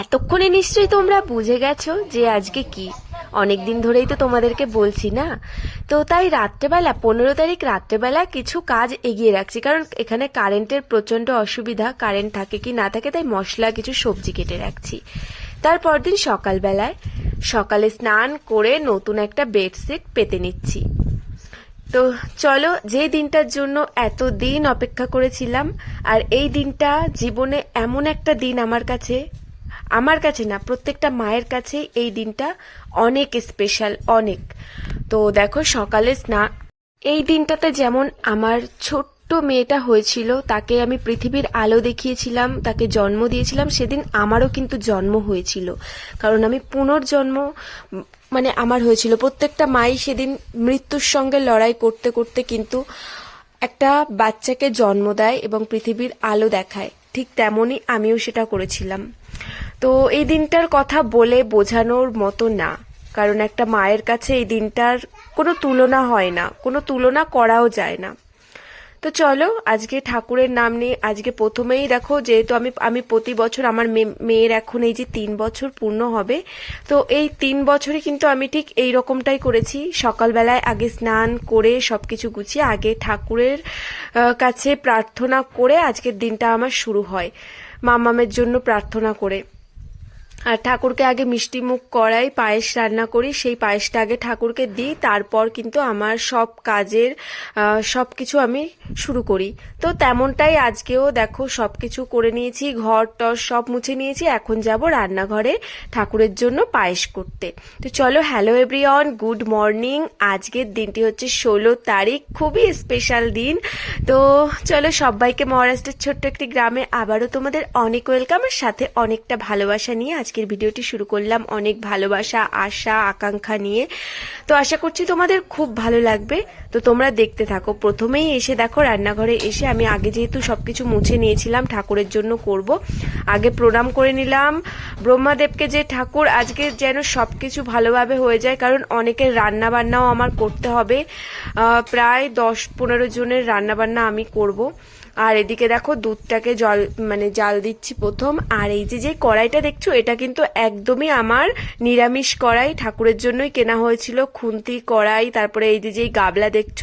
এতক্ষণে নিশ্চয়ই তোমরা বুঝে গেছো যে আজকে কি? অনেক দিন ধরেই তো তোমাদেরকে বলছি না? তো তাই রাত্রেবেলা, পনেরো তারিখ রাত্রেবেলা কিছু কাজ এগিয়ে রাখছি। কারণ এখানে কারেন্টের প্রচণ্ড অসুবিধা, কারেন্ট থাকে কি না থাকে, তাই মশলা, কিছু সবজি কেটে রাখছি। তারপর দিন সকালবেলায়, সকালে স্নান করে নতুন একটা বেডশিট পেতে নিচ্ছি। তো চলো, যে দিনটার জন্য এত দিন অপেক্ষা করেছিলাম, আর এই দিনটা জীবনে এমন একটা দিন আমার কাছে আমার কাছে না, প্রত্যেকটা মায়ের কাছে এই দিনটা অনেক স্পেশাল অনেক। তো দেখো, সকালে স্নান এই দিনটাতে যেমন আমার ছোট্ট মেয়েটা হয়েছিল, তাকে আমি পৃথিবীর আলো দেখিয়েছিলাম, তাকে জন্ম দিয়েছিলাম, সেদিন আমারও কিন্তু জন্ম হয়েছিল। কারণ আমি পুনর্জন্ম মানে আমার হয়েছিল। প্রত্যেকটা মাই সেদিন মৃত্যুর সঙ্গে লড়াই করতে করতে কিন্তু একটা বাচ্চাকে জন্ম দেয় এবং পৃথিবীর আলো দেখায়। ঠিক তেমনই আমিও সেটা করেছিলাম। তো এই দিনটার কথা বলে বোঝানোর মতো না। কারণ একটা মায়ের কাছে এই দিনটার কোনো তুলনা হয় না, কোনো তুলনা করাও যায় না। তো চলো, আজকে ঠাকুরের নাম নিয়ে আজকে প্রথমেই দেখো, যেহেতু আমি আমি প্রতি বছর আমার মেয়ের এখন এই যে তিন বছর পূর্ণ হবে, তো এই তিন বছরে কিন্তু আমি ঠিক এই রকমটাই করেছি। সকালবেলায় আগে স্নান করে সব কিছু গুছিয়ে আগে ঠাকুরের কাছে প্রার্থনা করে আজকের দিনটা আমার শুরু হয়। মামামের জন্য প্রার্থনা করে। আর ঠাকুরকে আগে মিষ্টি মুখ করাই, পায়েস রান্না করি, সেই পায়েসটা আগে ঠাকুরকে দিই, তারপর কিন্তু আমার সব কাজের সব কিছু আমি শুরু করি। তো তেমনটাই আজকেও দেখো সব কিছু করে নিয়েছি, ঘর টর সব মুছে নিয়েছি, এখন যাব রান্নাঘরে ঠাকুরের জন্য পায়েস করতে। তো চলো হ্যালো এভরিওয়ান গুড মর্নিং আজকের দিনটি হচ্ছে ষোলো তারিখ, খুবই স্পেশাল দিন। তো চলো, সবাইকে মহারাষ্ট্রের ছোট্ট একটি গ্রামে আবারও তোমাদের অনেক ওয়েলকাম আর সাথে অনেকটা ভালোবাসা নিয়ে আজকের ভিডিওটি শুরু করলাম অনেক ভালোবাসা, আশা, আকাঙ্ক্ষা নিয়ে। তো আশা করছি তোমাদের খুব ভালো লাগবে। তো তোমরা দেখতে থাকো। প্রথমেই এসে দেখো, রান্নাঘরে এসে আমি আগে যেহেতু সবকিছু মুছে নিয়েছিলাম, ঠাকুরের জন্য করব। আগে প্রণাম করে নিলাম। ব্রহ্মাদেবকে যে ঠাকুর আজকে যেন সবকিছু ভালোভাবে হয়ে যায়, কারণ অনেকের রান্না বান্নাও আমার করতে হবে। প্রায় দশ পনেরো জনের রান্না বান্না আমি করব। আর এদিকে দেখো দুধটাকে জল মানে জাল দিচ্ছি প্রথম। আর এই যে যে কড়াইটা দেখছ, এটা কিন্তু একদমই আমার নিরামিষ কড়াই। ঠাকুরের জন্যই কেনা হয়েছিল খুন্তি কড়াই, তারপরে এই যে যে গাবলা দেখছ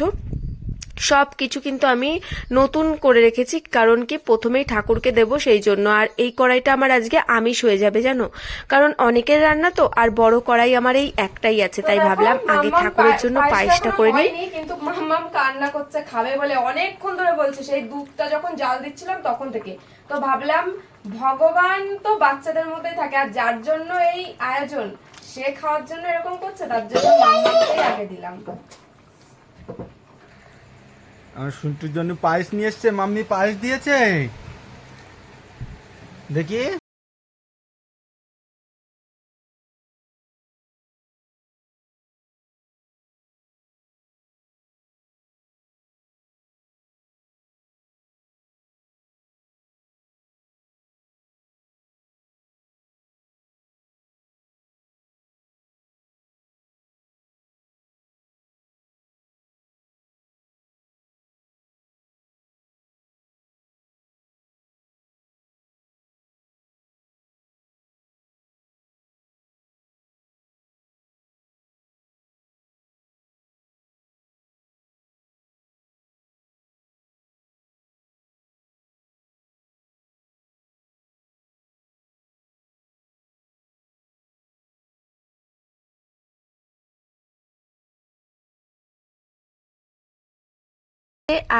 সব কিছু কিন্তু আমি নতুন করে রেখেছি কারণ কি প্রথমেই ঠাকুরকে দেব সেই জন্য। আর এই কড়াইটা আমার আজকে আমিষ হয়ে যাবে জানো? কারণ অনেকের রান্না তো আর বড় কড়াই আমার এই একটাই আছে তাই ভাবলাম আগে ঠাকুরের জন্য পায়েসটা করে নিই। কিন্তু মাম্মাম কান্না করছে খাবে বলে অনেকক্ষণ ধরে বলছে সেই দুধটা যখন জাল দিচ্ছিলাম তখন থেকে। তো ভাবলাম ভগবান তো বাচ্চাদের মধ্যেই থাকে আর যার জন্য এই আয়োজন সে খাওয়ার জন্য এরকম করছে তার জন্য আগে দিলাম। আমার সুন্টুর জন্য পায়েস নিয়ে এসছে। মাম্মি পায়েস দিয়েছে। দেখি।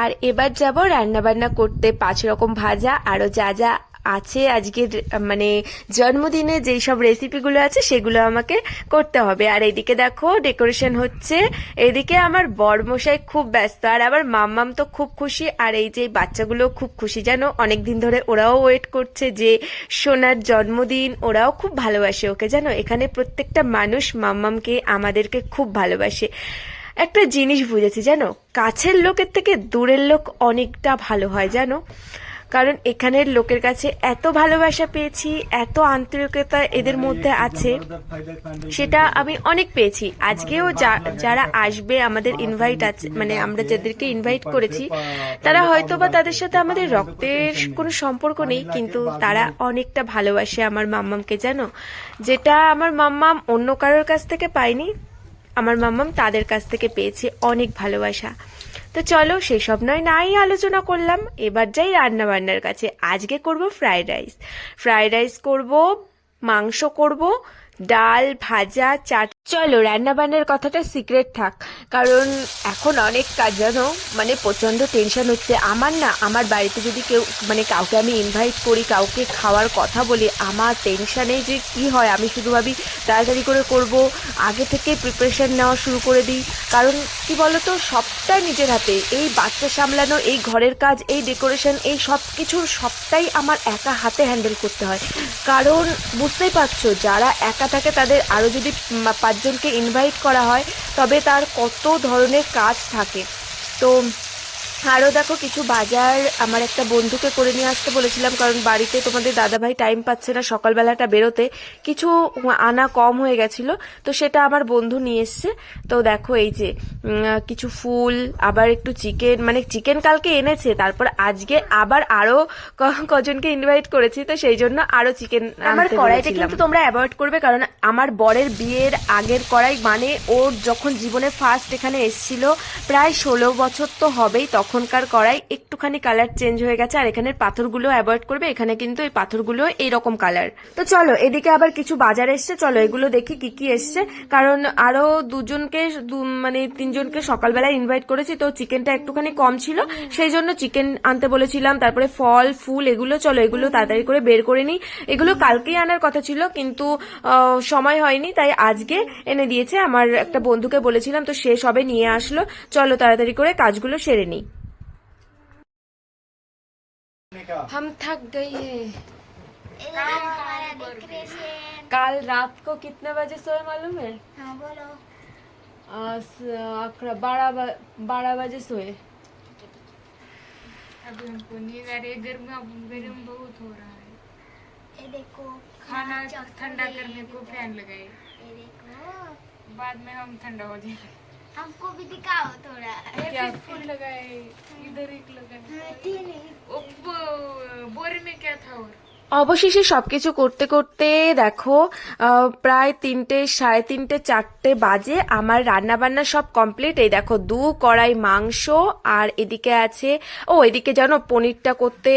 আর এবার যাব রান্না বান্না করতে। পাঁচ রকম ভাজা, আরও যা যা আছে আজকের মানে জন্মদিনে যেই সব রেসিপিগুলো আছে সেগুলো আমাকে করতে হবে। আর এদিকে দেখো ডেকোরেশন হচ্ছে। এদিকে আমার বরমশাই খুব ব্যস্ত, আর আবার মাম্মাম তো খুব খুশি। আর এই যে বাচ্চাগুলো খুব খুশি, জানো? অনেকদিন ধরে ওরাও ওয়েট করছে যে সোনার জন্মদিন, ওরাও খুব ভালোবাসে ওকে, জানো? এখানে প্রত্যেকটা মানুষ মাম্মামকে, আমাদেরকে খুব ভালোবাসে। একটা জিনিস বুঝেছি, জানো? কাছের লোকের থেকে দূরের লোক অনেকটা ভালো হয়, জানো? কারণ এখানের লোকের কাছে এত ভালোবাসা পেয়েছি, এত আন্তরিকতা এদের মধ্যে আছে, সেটা আমি অনেক পেয়েছি। আজকেও যারা আসবে, আমাদের ইনভাইট আছে মানে আমরা যাদেরকে ইনভাইট করেছি, তারা হয়তো বা তাদের সাথে আমাদের রক্তের কোনো সম্পর্ক নেই, কিন্তু তারা অনেকটা ভালোবাসে আমার মাম্মামকে, জানো? যেটা আমার মাম্মাম অন্য কারোর কাছ থেকে পায়নি আমার মাম্মাম তাদের কাছ থেকে পেয়েছে অনেক ভালোবাসা। তো চলো সেসব নয়, নাই আলোচনা করলাম। এবার যাই রান্না বান্নার কাছে। আজকে করব ফ্রাইড রাইস। ফ্রাইড রাইস করব, মাংস করব, ডাল, ভাজা, চাট চলো রান্না বান্নার কথাটা সিক্রেট থাক। কারণ এখন অনেক কাজ, জানো? মানে প্রচণ্ড টেনশন হচ্ছে। আমার না, আমার বাড়িতে যদি কেউ মানে কাউকে আমি ইনভাইট করি, কাউকে খাওয়ার কথা বলি, আমার টেনশানে যে কি হয়, আমি শুধু ভাবি তাড়াতাড়ি করে করব, আগে থেকে প্রিপারেশন নেওয়া শুরু করে দিই। কারণ কি বলতো? সবটাই নিজের হাতে। এই বাচ্চা সামলানো, এই ঘরের কাজ, এই ডেকোরেশন এই সব কিছুর সবটাই আমার একা হাতে হ্যান্ডেল করতে হয়। কারণ বুঝতেই পারছ, যারা একা থাকে, তাদের আরও যদি পাঁচজনকে ইনভাইট করা হয় তবে তার কত ধরনের কাজ থাকে। তো আরও দেখো কিছু বাজার আমার একটা বন্ধুকে করে নিয়ে আসতে বলেছিলাম কারণ বাড়িতে তোমাদের দাদাভাই টাইম পাচ্ছে না সকালবেলাটা বেরোতে। কিছু আনা কম হয়ে গেছিল তো সেটা আমার বন্ধু নিয়ে এসছে। তো দেখো এই যে কিছু ফুল আবার একটু চিকেন মানে চিকেন কালকে এনেছে তারপর আজকে আবার আরও ক- কজনকে ইনভাইট করেছি তো সেই জন্য আরও চিকেন আমার কড়াইটা কিন্তু তোমরা অ্যাভয়েড করবে কারণ আমার বরের বিয়ের আগের কড়াই মানে ওর যখন জীবনে ফার্স্ট এখানে এসেছিল প্রায় ষোলো বছর তো হবেই তখনকার কড়াই একটুখানি কালার চেঞ্জ হয়ে গেছে, আর এখানের পাথরগুলো অ্যাভয়েড করবে, এখানে কিন্তু এই পাথরগুলো এইরকম কালার তো চলো, এদিকে আবার কিছু বাজার এসছে, চলো এগুলো দেখি কি কি এসছে। কারণ আরও দুজনকে মানে তিনজনকে সকালবেলা ইনভাইট করেছি, তো চিকেনটা একটুখানি কম ছিল। সেই জন্য চিকেন আনতে বলেছিলাম, তারপরে ফল, ফুল এগুলো, চলো এগুলো তাড়াতাড়ি করে বের করে নিই। এগুলো কালকেই আনার কথা ছিল, কিন্তু সময় হয়নি, তাই আজকে এনে দিয়েছে। আমার একটা বন্ধুকে বলেছিলাম, তো সে সবে নিয়ে আসলো। চলো তাড়াতাড়ি করে কাজগুলো সেরে নিই। हम थक गई है। कल रात को कितने बजे सोए मालूम है? हाँ बोलो। बारह बारह बजे सोए। अभी हमको नींद आ रही है गर्मी अब गर्म बहुत हो रहा है। ये देखो खाना ठंडा करने को फ़ैन लगाए। ये देखो। बाद में हम ठंडा हो जाएँगे। हमको भी दिखाओ थोड़ा। क्या? फूल लगाए इधर एक लगाए बोरे में क्या था और? অবশেষে সবকিছু করতে করতে দেখো প্রায় তিনটে, সাড়ে তিনটে, চারটে বাজে। আমার রান্না বান্না সব কমপ্লিট এই দেখো, দু কড়াই মাংস আর এদিকে আছে, ও, এদিকে জানো পনিরটা করতে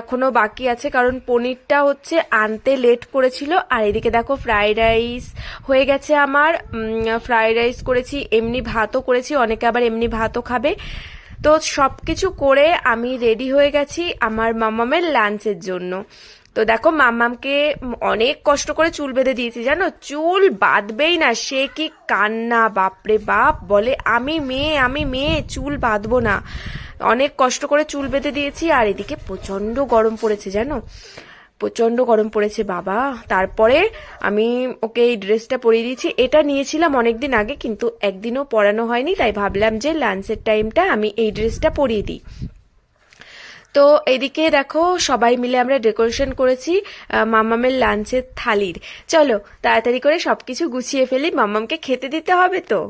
এখনও বাকি আছে, কারণ পনিরটা হচ্ছে আনতে লেট করেছিল। আর এদিকে দেখো ফ্রাইড রাইস হয়ে গেছে আমার। ফ্রাইড রাইস করেছি, এমনি ভাতও করেছি, অনেকে আবার এমনি ভাতও খাবে। তো সবকিছু করে আমি রেডি হয়ে গেছি আমার মামামের লাঞ্চের জন্য। তো দেখো মাম্মামকে অনেক কষ্ট করে চুল বেঁধে দিয়েছি, জানো? চুল বাঁধবেই না, সে কি কান্না, বাপরে বাপ, বলে আমি মেয়ে আমি মেয়ে, চুল বাঁধবো না। অনেক কষ্ট করে চুল বেঁধে দিয়েছি, আর এদিকে প্রচণ্ড গরম পড়েছে, জানো? প্রচণ্ড গরম পড়েছে, বাবা। তারপরে আমি ওকে এই ড্রেসটা পরিয়ে দিয়েছি। এটা নিয়েছিলাম অনেকদিন আগে, কিন্তু একদিনও পরানো হয়নি, তাই ভাবলাম যে লাঞ্চের টাইমটা আমি এই ড্রেসটা পরিয়ে দিই। তো এদিকে দেখো, সবাই মিলে আমরা ডেকোরেশন করেছি মামামের লাঞ্চের থালির। চলো, তাড়াতাড়ি করে সবকিছু গুছিয়ে ফেলি, মামামকে খেতে দিতে হবে তো?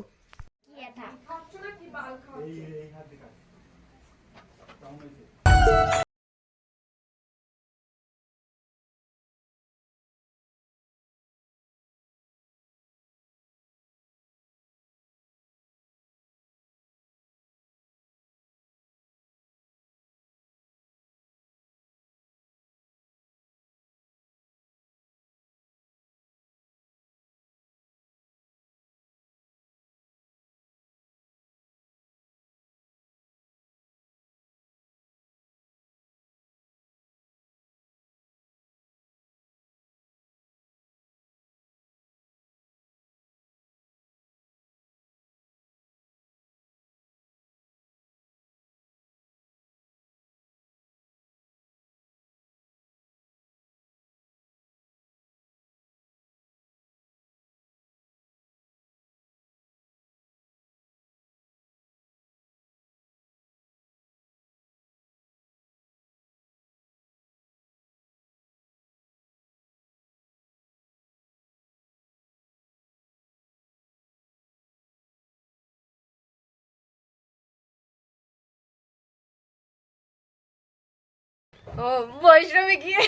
ও, বৈষ্ণবী গিয়ে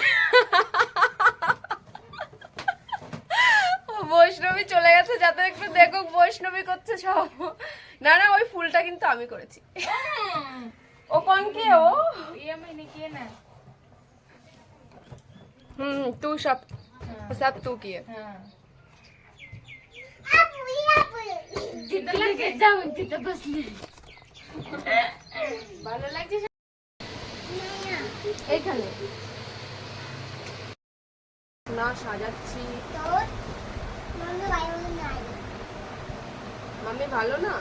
বৈষ্ণবী চলে গেছে, যাতে একটু দেখো বৈষ্ণবী করছে সব। না না, ওই ফুলটা কিন্তু আমি করেছি। ও কোন কে, ও? হুম, তু সব সব তু কি? ভালো লাগছে এইখানে না সাজাচ্ছি। তোর? মাম্মি ভালো না?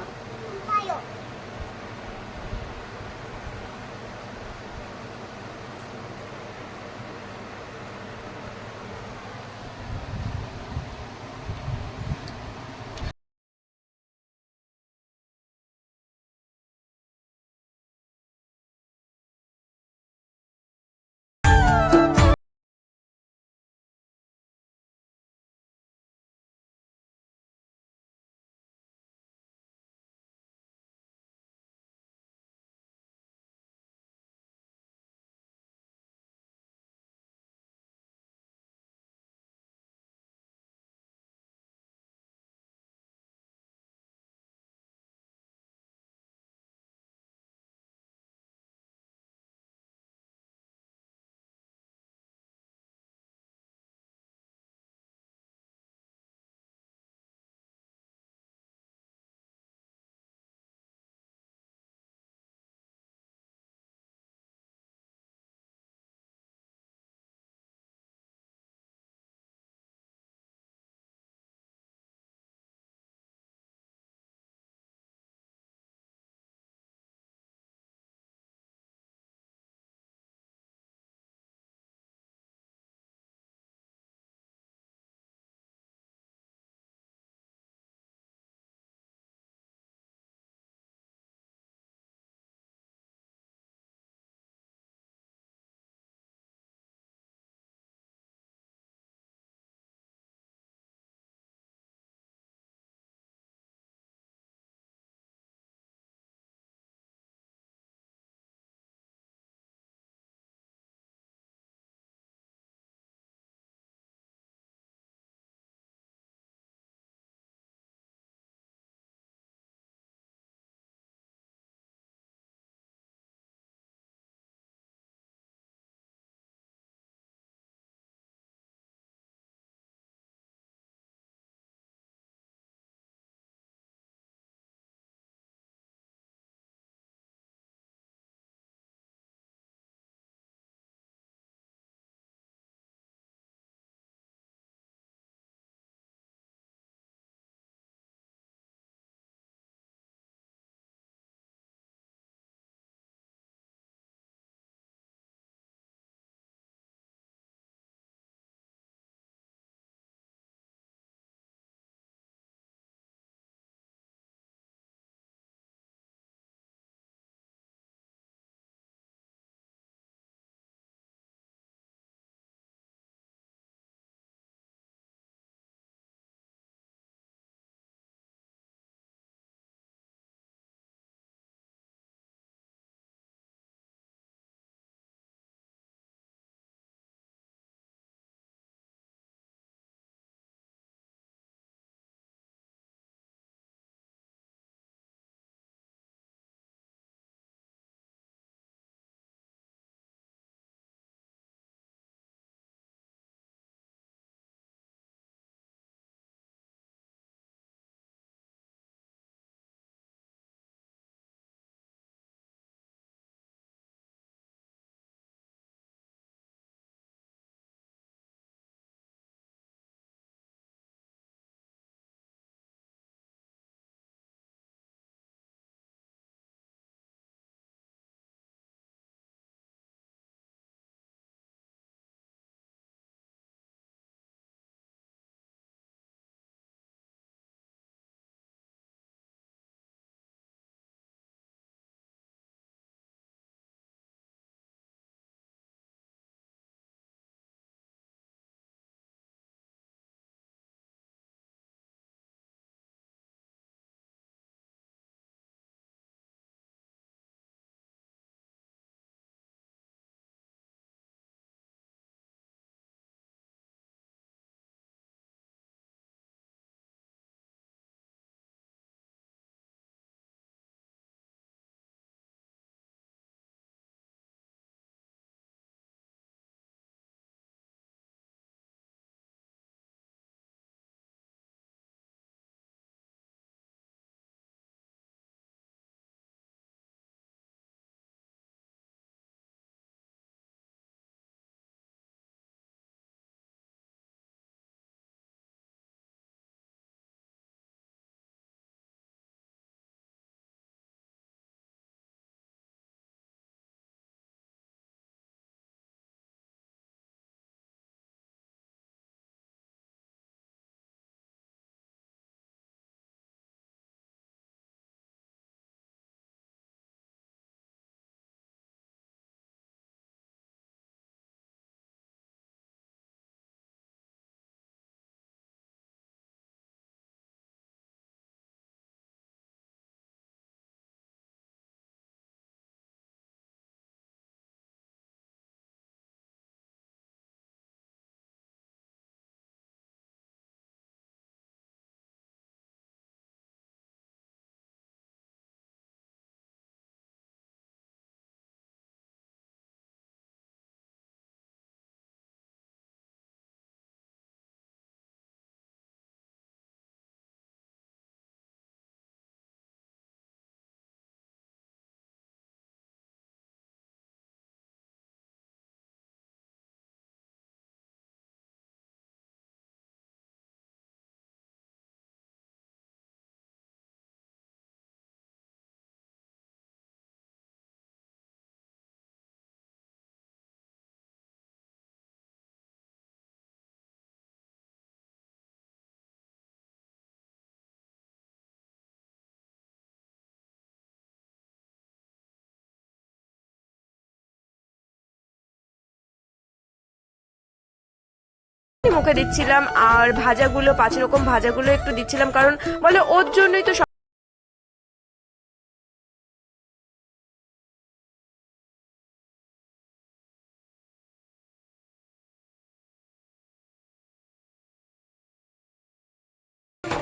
মুখে দিচ্ছিলাম আর ভাজাগুলো পাঁচ রকম ভাজাগুলো একটু দিচ্ছিলাম কারণ বলে ওর জন্যই তো সব-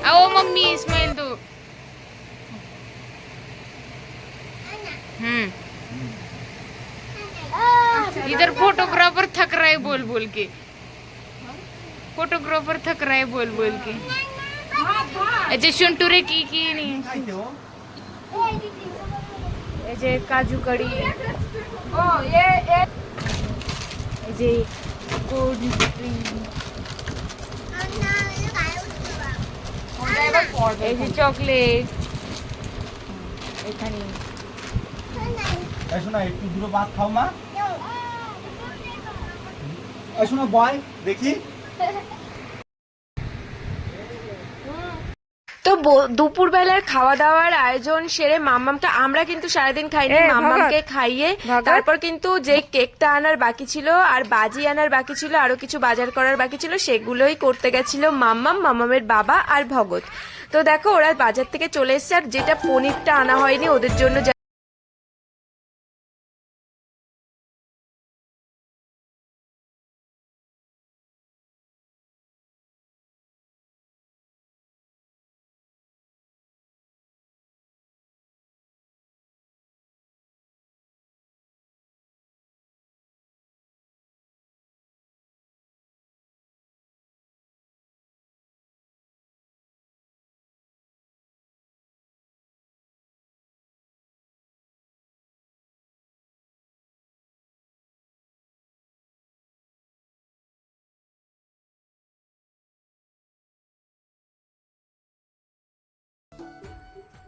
आओ मम्मी स्माइल दो हम्म इधर फोटोग्राफर थक रहा है बोल बोल के ફોટોગ્રાફર થકરાય બોલ બોલ કે જે સુંટુરે કી કી ની એ જે કાજુ કડી ઓ એ એ જે કોડ এই যে চকলেট এখানে শোনা একটু দুটো ভাত খাও মা শোনা বয় দেখি তো দুপুরবেলার খাওয়া দাওয়ার আয়োজন সেরে মাম্মামকে আমরা কিন্তু সারাদিন খাইনি মাম্মামকে খাইয়ে তারপর কিন্তু যে কেকটা আনার বাকি ছিল আর বাজি আনার বাকি ছিল আরও কিছু বাজার করার বাকি ছিল সেগুলোই করতে গেছিল মাম্মাম মাম্মামের বাবা আর ভগত। তো দেখো ওরা বাজার থেকে চলে এসছে আর যেটা পনিরটা আনা হয়নি ওদের জন্য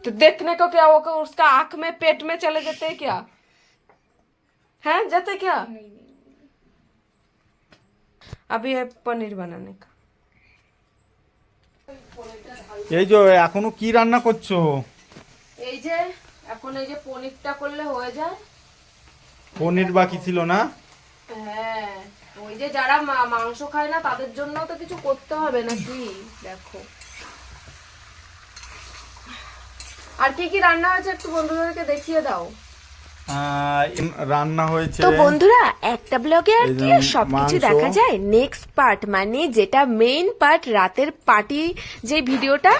तो देखने को क्या वो उसका आंख में पेट में चले जाते हैं क्या हैं जाते क्या अभी है पनीर बनाने का এই যে এখনো কি রান্না করছো এই যে এখন এই যে পনিরটা করলে হয়ে যায় পনির বাকি ছিল না হ্যাঁ ওই যে যারা মা- মাংস খায় না তাদের জন্য তো কিছু করতে হবে নাকি দেখো আর কি কি রান্না হয়েছে একটু বন্ধুদেরকে দেখিয়ে দাও। রান্না হয়েছে তো বন্ধুরা একটা ব্লগে আর কি সবকিছু। দেখা যায়? নেক্সট পার্ট মানে যেটা মেইন পার্ট রাতের পার্টি যে ভিডিওটা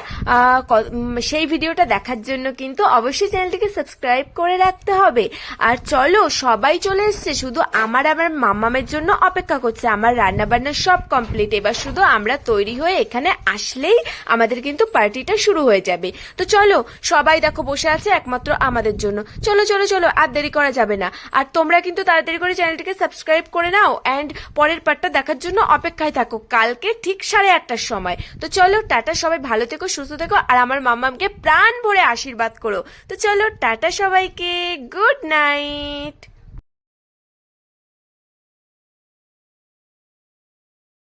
সেই ভিডিওটা দেখার জন্য কিন্তু অবশ্যই চ্যানেলটিকে সাবস্ক্রাইব করে রাখতে হবে। আর চলো সবাই চলে এসছে। শুধু আমার আমার মাম্মামের জন্য অপেক্ষা করছে। আমার রান্না বান্না সব কমপ্লিট এবার শুধু আমরা তৈরি হয়ে এখানে আসলেই আমাদের কিন্তু পার্টিটা শুরু হয়ে যাবে। তো চলো সবাই দেখো বসে আছে একমাত্র আমাদের জন্য। চলো চলো চলো আর দেরি করা যাবে না। আর তোমরা কিন্তু তাড়াতাড়ি করে চ্যানেলটিকে সাবস্ক্রাইব করে নাও অ্যান্ড পরের পার্টটা দেখার জন্য অপেক্ষায় থাকো। কালকে ঠিক সাড়ে আটটার সময়। তো চলো, টাটা, সবাই ভালো থেকো, সুস্থ থেকো, আর আমার মাম্মামকে প্রাণ ভরে আশীর্বাদ করো। তো চলো, টাটা সবাইকে গুড নাইট